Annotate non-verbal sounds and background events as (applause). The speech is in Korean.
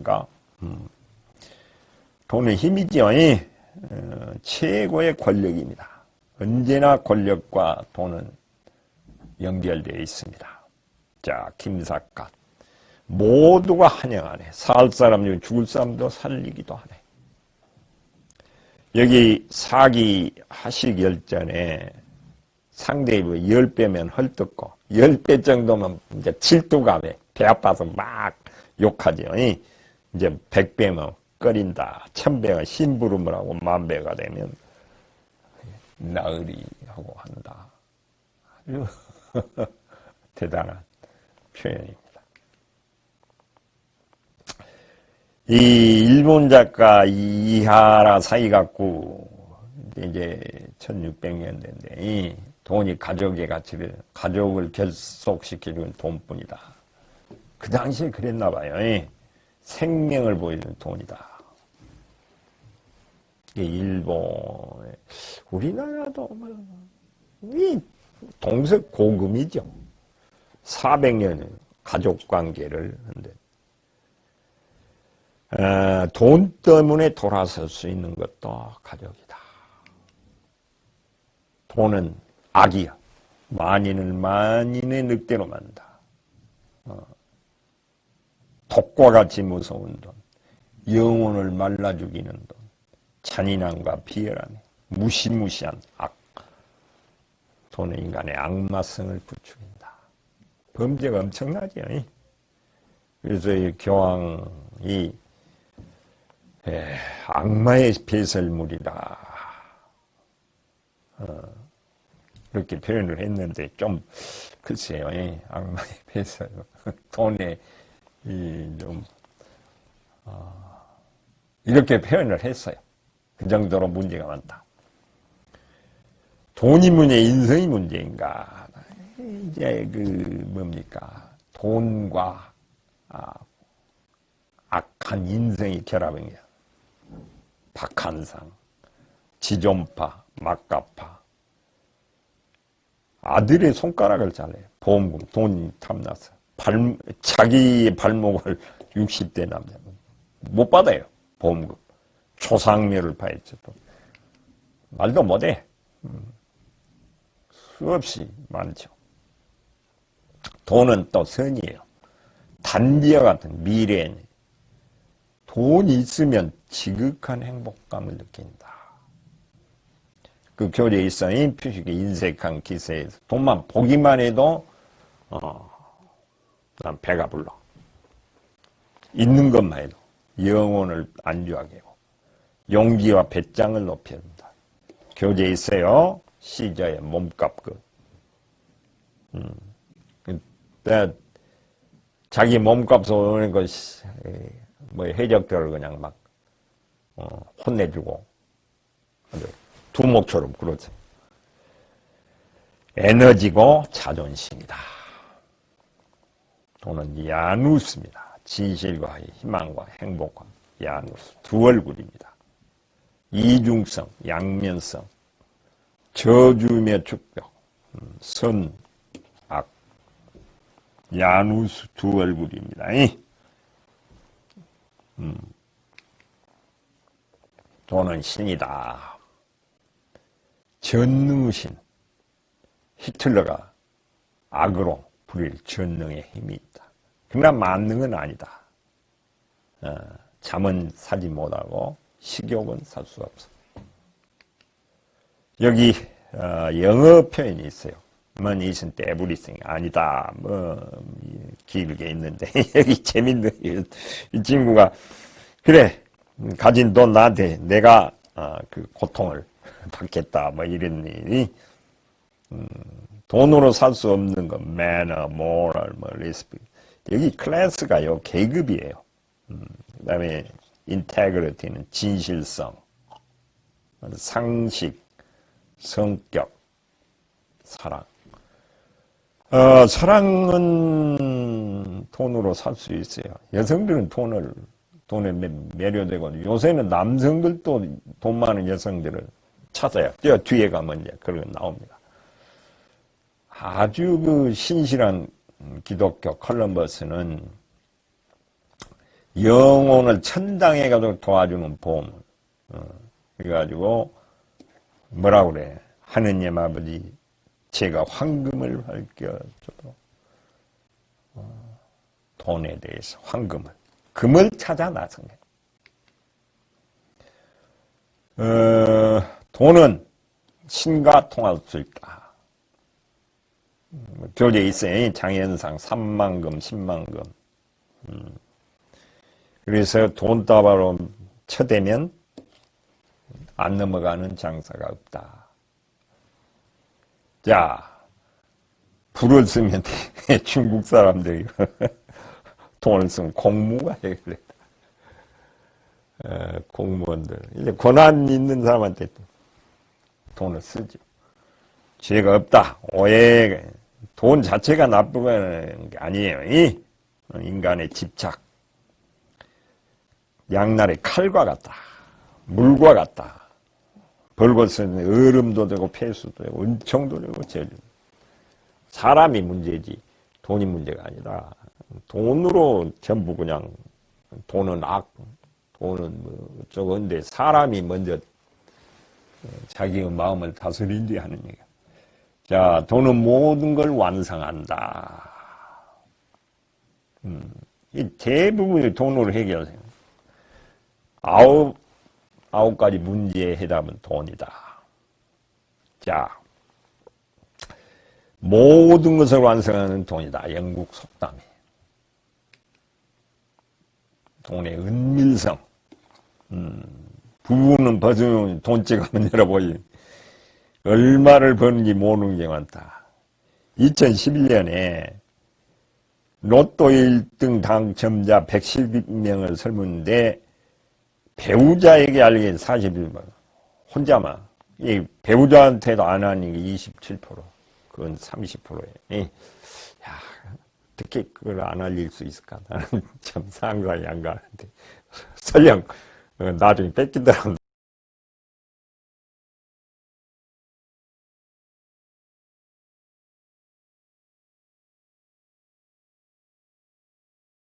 그러니까 음, 돈은 힘이죠. 이. 어, 최고의 권력입니다. 언제나 권력과 돈은 연결되어 있습니다. 자, 김삿갓. 모두가 환영하네. 살 사람 중 죽을 사람도 살리기도 하네. 여기 사기 하식 열전에 상대의 뭐 10배면 헐뜯고 10배 정도면 이제 질투감에 배 아파서 막 욕하죠. 이제 100배면 꺼린다. 1000배가 심부름을 하고 만배가 되면 나으리 하고 한다. 아주 (laughs) 대단한 표현입니다. 이 일본 작가 이하라 사이가쿠 이제 1600년대인데 돈이 가족의 가치를 가족을 결속시켜주는 돈뿐이다. 그 당시에 그랬나 봐요. 생명을 보여주는 돈이다. 일본 우리나라도 뭐, 이 동색 고금이죠. 400년 가족 관계를 한데 어, 돈 때문에 돌아설 수 있는 것도 가족이다. 돈은 악이야. 만인을 만인의 늑대로 만다. 어, 독과 같이 무서운 돈, 영혼을 말라 죽이는 돈, 잔인함과 비열함, 무시무시한 악. 돈은 인간의 악마성을 부추긴다. 범죄가 엄청나죠. 그래서 이 교황이 예, 악마의 배설물이다. 어, 그렇게 표현을 했는데 좀 글쎄요, 예, 악마의 (laughs) 배설, 돈에 이좀 어, 이렇게 표현을 했어요. 그 정도로 문제가 많다. 돈이 문제, 인성이 문제인가? 이제 그 뭡니까? 돈과 아, 악한 인성이 결합한 거야. 박한상, 지존파, 막가파. 아들의 손가락을 잘라요. 보험금, 돈 탐나서. 발, 자기 발목을 60대 남자. 못 받아요. 보험금. 파했죠. 또. 말도 못해. 음. 수없이 많죠. 돈은 또 선이에요. 단비와 같은 미래는 돈이 있으면 지극한 행복감을 느낀다. 그 교재에 있어 이 표식의 인색한 기세에서 돈만 보기만 해도 어, 난 배가 불러. 있는 것만 해도 영혼을 안주하게 하고 용기와 배짱을 높여준다. 교재에 있어요. 시저의 몸값 그. 음. 그 자기 몸값을 오는 것이 뭐 해적들을 그냥 막 어, 혼내주고 두목처럼 그렇죠. 에너지고 자존심이다. 돈은 야누스입니다. 진실과 희망과 행복과 야누스 두 얼굴입니다. 이중성, 양면성, 저주며 축복, 음, 선, 악, 야누스 두 얼굴입니다. 음. 돈은 신이다. 전능신. 히틀러가 악으로 부릴 전능의 힘이 있다. 그러나 만능은 아니다. 어, 잠은 사지 못하고 식욕은 살 수 없어. 여기 어, 영어 표현이 있어요. money isn't everything. 아니다. 뭐 길게 있는데 (laughs) 여기 재밌는 이 친구가 그래 가진 돈 나한테 내가 어, 그 고통을 (laughs) 받겠다. 뭐 이런 일이 음, 돈으로 살 수 없는 거 manner, 뭐 respect. 여기 클래스가요 계급이에요. 음, 그 다음에 인테그리티는 진실성, 상식, 성격, 사랑. 어, 사랑은 돈으로 살 수 있어요. 여성들은 돈을, 돈에 매료되고, 요새는 남성들도 돈 많은 여성들을 찾아요. 저 뒤에 가면 이제 그런 나옵니다. 아주 그 신실한 기독교 컬럼버스는 영혼을 천당에 가도록 도와주는 보험. 어, 그래가지고 뭐라 그래? 하느님 아버지, 제가 황금을 밝혀줘도 어, 돈에 대해서 황금을 금을 찾아 나선 거예요. 어, 돈은 신과 통할 수 있다. 음, 교재에 있어요. 장현상 3만금, 10만금. 음. 그래서 돈다발로 쳐대면 안 넘어가는 장사가 없다. 자, 불을 쓰면 (laughs) 중국 사람들이 (laughs) 돈을 쓰면 공무가 해결해. 어, 공무원들. 이제 권한 있는 사람한테 돈을 쓰죠. 죄가 없다. 오해, 돈 자체가 나쁜 게 아니에요. 이 인간의 집착. 양날의 칼과 같다. 물과 같다. 벌것은 얼음도 되고 폐수도 되고 은총도 되고 제주. 사람이 문제지 돈이 문제가 아니다. 돈으로 전부 그냥 돈은 악, 돈은 뭐 어쩌고인데 사람이 먼저 자기의 마음을 다스린 뒤 하는 얘기야. 자, 돈은 모든 걸 완성한다. 음, 이 대부분이 돈으로 해결해요. 아홉, 아홉 가지 문제의 해답은 돈이다. 자, 모든 것을 완성하는 돈이다. 영국 속담이. 돈의 은밀성. 음, 부부는 벗으면 돈집 한번 열어보니 얼마를 버는지 모르는 게 많다. 2011년에 로또 1등 당첨자 112명을 설문데 배우자에게 알긴 41만 혼자만 이 배우자한테도 안 하는 게 27% 그건 30%예요. 야 어떻게 그걸 안 알릴 수 있을까? 나는 (laughs) 참 상상이 안 가는데 설령 어, 나중에 뺏기더라도